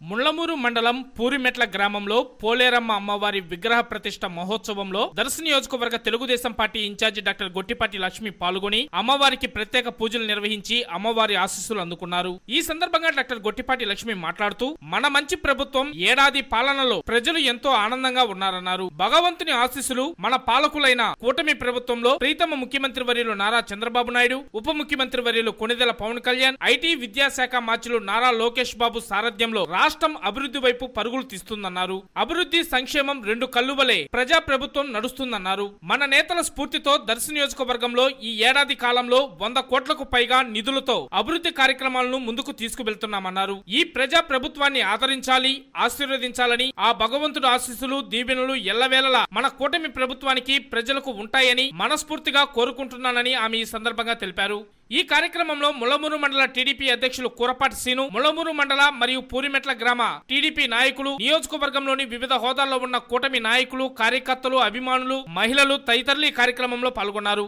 ముళ్ళమూరు మండలం పూరిమెట్ల గ్రామంలో పోలేరమ్మ అమ్మవారి విగ్రహ ప్రతిష్ట మహోత్సవంలో దర్శి నియోజకవర్గ Telugu Desam party incharge doctor Gottipati Lakshmi పాల్గొని అమ్మవారికి ప్రత్యేక పూజలు నిర్వహించి అమ్మవారి ఆశీస్సులు అందుకున్నారు. ఈ సందర్భంగా డాక్టర్ గొట్టిపాటి లక్ష్మి మాట్లాడుతూ మన మంచి ప్రభుత్వం ఏడాది పాలనలో ప్రజలు ఎంతో ఆనందంగా ఉన్నారన్నారు. భగవంతుని ఆశీస్సులు మన పాలకులైన కూటమి ప్రభుత్వంలో ప్రీతమ ముఖ్యమంత్రి వర్యులు నారా చంద్రబాబు నాయుడు ఉప ముఖ్యమంత్రి వర్యులు కొణిదెల పవన్ కళ్యాణ్ ఐటీ విద్యాశాఖ మార్చులు నారా లోకేష్ బాబు సారథ్యంలో రాష్ట్రం అభివృద్ధి వైపు పరుగులు తీస్తుందన్నారు. అభివృద్ధి సంక్షేమం రెండు కల్లువలే ప్రజా ప్రభుత్వం నడుస్తుందన్నారు. మన నేతల స్ఫూర్తితో దర్శి నియోజకవర్గంలో ఈ ఏడాది కాలంలో వంద కోట్లకు పైగా నిధులతో అభివృద్ధి కార్యక్రమాలను ముందుకు తీసుకువెళ్తున్నామన్నారు. ఈ ప్రజా ప్రభుత్వాన్ని ఆదరించాలి ఆశీర్వదించాలని ఆ భగవంతుడు ఆశీస్సులు దీవెనలు ఎల్లవేళలా మన కూటమి ప్రభుత్వానికి ప్రజలకు ఉంటాయని మనస్ఫూర్తిగా కోరుకుంటున్నానని ఆమె ఈ సందర్భంగా తెలిపారు. ఈ కార్యక్రమంలో ములమూరు మండల టీడీపీ అధ్యక్షులు కూరపాటి సీను ములమూరు మండల మరియు పూరిమెట్ల గ్రామ టీడీపీ నాయకులు నియోజకవర్గంలోని వివిధ హోదాల్లో ఉన్న కూటమి నాయకులు కార్యకర్తలు అభిమానులు మహిళలు తదితరులు ఈ కార్యక్రమంలో పాల్గొన్నారు.